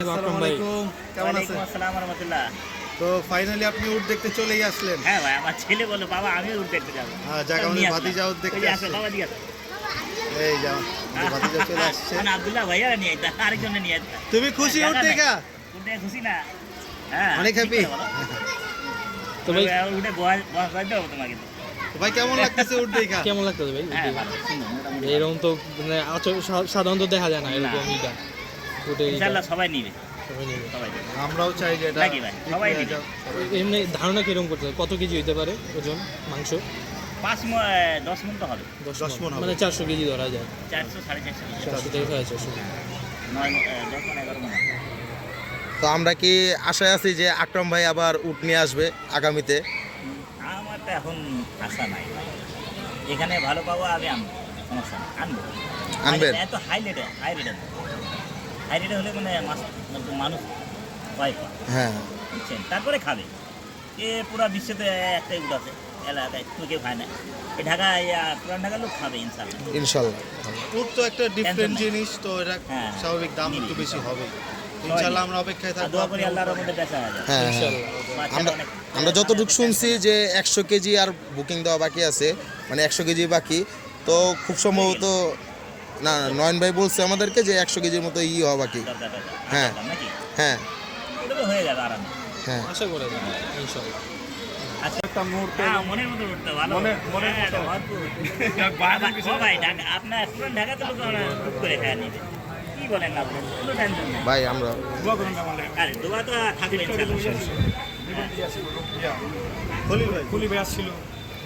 আসসালামু আলাইকুম কেমন আছেন? তো ফাইনালি আপনি উট দেখতে চলেই আসলেন। হ্যাঁ ভাই আমার ছেলে বলল বাবা আমিও উঠ দেখতে যাব। হ্যাঁ, যাক, আমাদের ভাতিজা উট দেখতে আসছে। বাবা দিয়ে এই যাও ভাতিজা চলে আসছে। মানে আব্দুল্লাহ ভাইয়া নিয়ে আসতা, আরেকজনে নিয়ে আসতা। তুমি খুশি উট দেখা? নাই। দেখে খুশি না? হ্যাঁ অনেক ভাই হয়ে তোমাকে। কেমন লাগতেছে উট দেখা? কেমন লাগতেছে ভাই হ্যাঁ। এরকম তো মানে সাধারণত দেখা যায় না এরকম না। সবাই নিবে। সবাই নেবে। সবাই নিবে। আমরাও চাই যে এটা সবাই। এমনি ধারণা কীরকম করতে? কত কেজি হইতে পারে ওজন মাংস? পাঁচ ম- দশ মন তো হবে। দশ। মানে। চারশো কেজি ধরা যায়। চারশো সাড়ে চারশো চারশো থেকে সাড়ে চারশো নয় দশ মন এগারো মন। তো আমরা কি আশায় আছি যে আকরাম ভাই আবার উট নিয়ে আসবে আগামীতে? আমার তো এখন আশা নাই এখানে ভালো পাবো আমি আনব। সমস্যা আনব। আনবেন? এত হাই রেটে হাই রেটে হাই রেটে হলে মানে মানে মানুষ ভয় পায় হ্যাঁ। বুঝছেন? তারপরে খাবে। এ পুরো বিশ্বতে একটাই উঠ আছে এলাকায় তুই কেউ খায় না। এই ঢাকায় পুরান ঢাকার লোক খাবে ইনশাল্লাহ ইনশাল্লাহ উট তো একটা ডিফারেন্ট জিনিস তো এটা হ্যাঁ। স্বাভাবিক দাম একটু বেশি হবে ইনশাআল্লাহ আমরা অপেক্ষায় থাকব। দোয়া করি আল্লাহর মধ্যে বেচা হয়ে হ্যাঁ ইনশাল্লাহ আমরা আমরা যতটুকু শুনছি যে একশো কেজি আর বুকিং দেওয়া বাকি আছে মানে একশো কেজি বাকি তো খুব সম্ভবত না নয়ন ভাই বলছে আমাদেরকে যে একশো কেজির মতো ই হওয়া বাকি। হ্যাঁ। হ্যাঁ। হয়ে যাবে আরামে। হ্যাঁ। আশা করে ইনশাল্লাহ। আচ্ছা। একটা মুহূর্তে হ্যাঁ, মনের মতো উঠতে ভালো। মনে- মনের হ্যাঁ, ভাই, ঢাকা- আপনার পুরান ঢাকাতে লোক আমরা বুক করে খাওয়া নিবে। কি বলেন আপনি? কোনো tension নেই। ভাই আমরা আরে, দোয়া তো থাকবে ইনশাআল্লাহ। খলিল ভাই। হ্যাঁ, ভাই রে,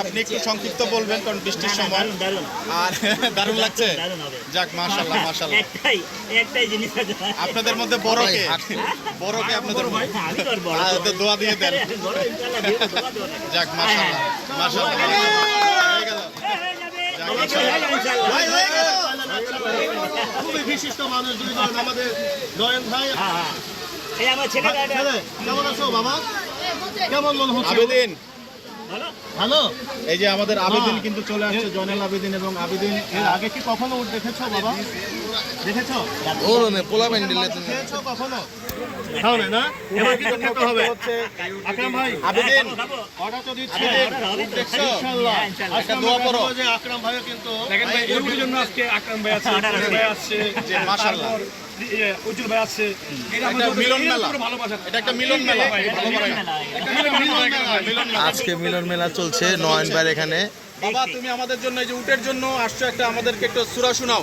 আপনি একটু সংক্ষিপ্ত বলবেন কারণ বৃষ্টির সময়। আর দারুণ লাগছে যাক মাশাআল্লাহ মাশাআল্লাহ একটাই একটাই জিনিস আপনাদের মধ্যে বড় কে বড় কে আপনাদের তো দোয়া দিয়ে দেন। যাক হয়ে গেল খুবই বিশিষ্ট মানুষ দুইজন আমাদের নয়ন ভাই হ্যাঁ, কেমন আছো বাবা? কেমন মনে হচ্ছে? আবেদিন। এই যে আমাদের আবেদিন কিন্তু চলে আসছে জনেল আবেদিন এবং আবেদিন। এর আগে কি কখনো দেখেছ বাবা? দেখেছ? ও পোলা প্যান্ডেলে তুমি কখনো? খাও না? না এবার কিন্তু খেতে হবে? আকরাম ভাই আবেদিন খাব, খাব। অর্ডার তো দিচ্ছি। order হবে তো। দেখছ? ইনশাআল্লাহ। আজকে দোয়া করো। যে আকরাম ভাইও কিন্তু দেখেন ভাই এই জন্য আজকে আকরাম ভাই আছে Order ফরিদ আছে। ভাই আছে যে মাশাআল্লাহ। উজ্জ্বল ভাই আছে। মিলন মেলা। ভালোবাসা। এটা একটা মিলন মেলা। ভাই, এটা মিলন মেলা। মিলন মেলা। মিলন মেলা। আজকে মিলন মেলা চলছে নয়ন ভাইয়ের এখানে। বাবা তুমি আমাদের জন্য এই যে উটের জন্য আসছো একটা আমাদেরকে একটু সূরা শোনাও।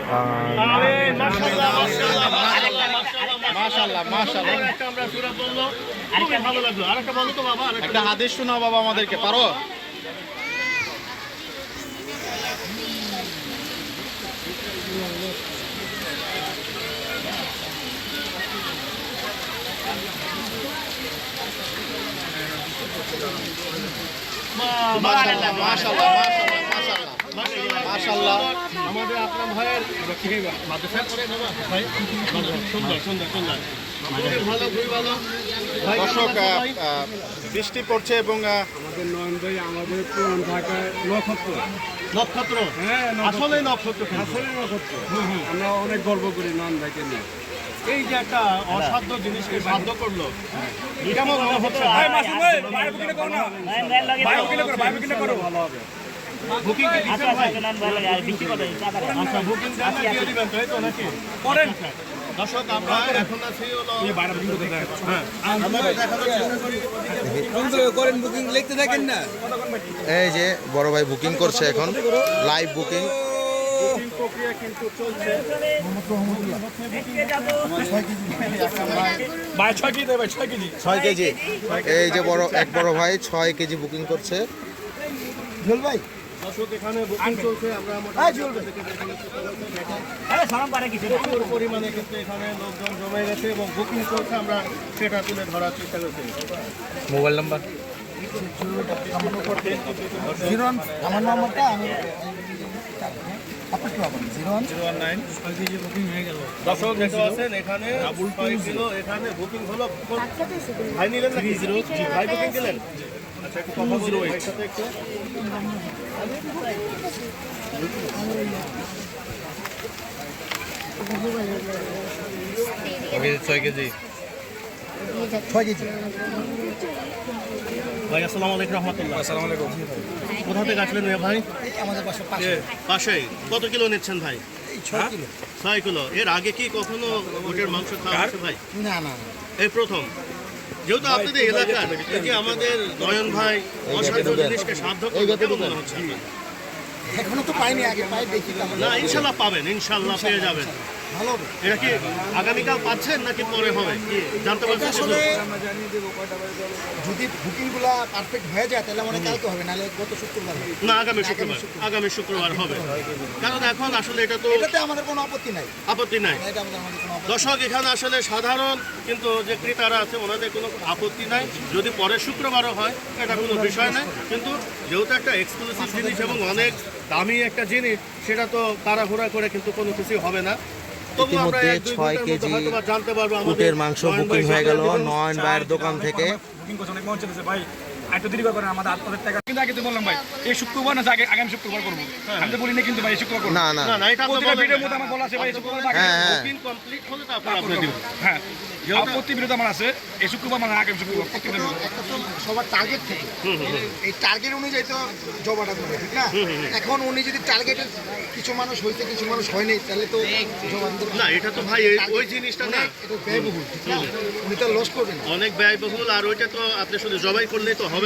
একটা হাদিস শোনাও বাবা আমাদেরকে পারো? মাশাআল্লাহ মাশাআল্লাহ মাশাআল্লাহ মাশাআল্লাহ। মাশাআল্লাহ আমাদের আকরাম ভাইয়ের মাদ্রাসা করে ভাই সুন্দর সুন্দর সুন্দর ভালো খুবই ভালো ভাই দর্শক বৃষ্টি পড়ছে এবং আমাদের নয়ন ভাই আমাদের পুরান ঢাকায় নক্ষত্র নক্ষত্র হ্যাঁ আসলে নক্ষত্র। আসলে নক্ষত্র আমরা অনেক গর্ব করি নয়ন ভাইকে নিয়ে এই যে একটা অসাধ্য জিনিসকে সাধ্য করল কেমন মনে হচ্ছে ভাই মাসুম ভাই করো না ভাই, করো ভাই করো ভালো হবে বুকিং আচ্ছা, আচ্ছা, আচ্ছা, নেন, আর বেশি কথা নেই, টাকা দেন। আচ্ছা বুকিং দিয়ে দিবেন তাই তো নাকি? করেন। দর্শক আমরা এখন আছি হলো এই বাইরে বুকিং হ্যাঁ। চেষ্টা করি। এই যে বড় ভাই বুকিং করছে এখন লাইভ বুকিং। বুকিং প্রক্রিয়া কিন্তু চলছে। ছয় কেজি ছয় কেজি। এই যে বড় এক বড় ভাই ছয় কেজি বুকিং করছে। দর্শক এখানে বুকিং চলছে আমরা পারে কিছু প্রচুর পরিমাণে কিন্তু এখানে লোকজন জমে গেছে এবং বুকিং চলছে আমরা সেটা তুলে ধরার চেষ্টা করছি। Mobile number? Zero one nine দর্শক দেখতে পাচ্ছেন এখানে ছয় বুকিং হলো ভাই নিলেন নাকি জিরো ভাই বুকিং দিলেন আচ্ছা একটু কথা বলব ভাইয়ের সাথে একটু ছয় কেজি। ভাই আসসালামু আলাইকুম রহমতুল্লাহ। আসসালামু আলাইকুম। কোথা থেকে আসলেন ভাই? আমাদের পাশে। পাশেই। কত কিলো নিচ্ছেন ভাই? ছয় কিলো। এর আগে কি কখনো ওটের মাংস খাওয়া হয়েছে ভাই? না না এই প্রথম। যেহেতু আপনাদের এলাকার যে আমাদের নয়ন ভাই অসাধ্য জিনিসকে সাধ্য করবে কেমন মনে হচ্ছে? এখনও তো পাইনি আগে পাই দেখি না ইনশাল্লাহ পাবেন ইনশাল্লাহ পেয়ে যাবেন। এটা কি আগামীকাল পাচ্ছেন নাকি পরে হবে? জানতে পারছেন যদি বুকিংগুলা পারফেক্ট হয়ে যায় তাহলে মনে কালকে হবে নাহলে গত শুক্রবার না আগামী শুক্রবার। আগামী শুক্রবার। হবে। কারণ এখন আসলে এটা তো এটাতে আমাদের কোনো আপত্তি নাই। আপত্তি নাই। দর্শক এখানে আসলে সাধারণ কিন্তু যে ক্রেতারা আছে ওনাদের কোনো আপত্তি নাই। যদি পরের শুক্রবারও হয় এটা কোনো বিষয় নাই। কিন্তু যেহেতু একটা এক্সক্লুসিভ জিনিস এবং অনেক দামি একটা জিনিস সেটা তো তাড়াহুড়া করে কিন্তু কোনো কিছু হবে না। ইতিমধ্যে ছয় কেজি উটের মাংস বুকিং হয়ে গেল। নয়ন ভাইয়ের দোকান থেকে একটু করেন আমাদের আপনাদের টাকা। কিন্তু আগে তো বললাম ভাই এই শুক্রবার না আগে আগামী শুক্রবার করব। আমি তো বলি না কিন্তু ভাই শুক্রবার করব। না না। এটা প্রতিটা ভিডিওর মধ্যে আমার বলা আছে ভাই শুক্রবার হ্যাঁ হ্যাঁ। বুকিং কমপ্লিট হলে তারপর আপনি দিবেন। হ্যাঁ। আর প্রতি আমার আছে এই শুক্রবার মানে আগামী শুক্রবার প্রত্যেকটা সবার টার্গেট থাকে। এই টার্গেট অনুযায়ী তো জবাটা করবে ঠিক না? এখন উনি যদি টার্গেটে কিছু মানুষ হয়েছে কিছু মানুষ হয়নি তাহলে তো না এটা তো ভাই ওই জিনিসটা না। এটা ব্যয়বহুল ঠিক না? উনি তো লস করবেন। অনেক ব্যয়বহুল আর ওইটা তো আপনি শুধু জবাই করলেই তো হবে।